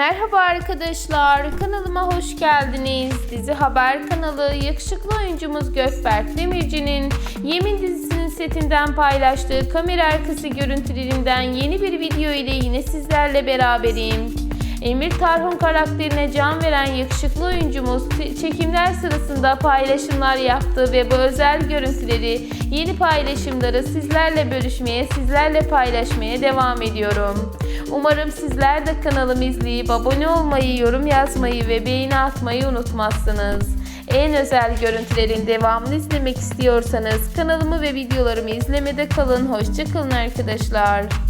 Merhaba arkadaşlar, kanalıma hoş geldiniz. Dizi Haber kanalı yakışıklı oyuncumuz Gökberk Demirci'nin Yemin dizisinin setinden paylaştığı kamera arkası görüntülerinden yeni bir video ile yine sizlerle beraberim. Emir Tarhun karakterine can veren yakışıklı oyuncumuz çekimler sırasında paylaşımlar yaptı ve bu özel görüntüleri, yeni paylaşımları sizlerle bölüşmeye, sizlerle paylaşmaya devam ediyorum. Umarım sizler de kanalımı izleyip abone olmayı, yorum yazmayı ve beğeni atmayı unutmazsınız. En özel görüntülerin devamını izlemek istiyorsanız kanalımı ve videolarımı izlemede kalın. Hoşçakalın arkadaşlar.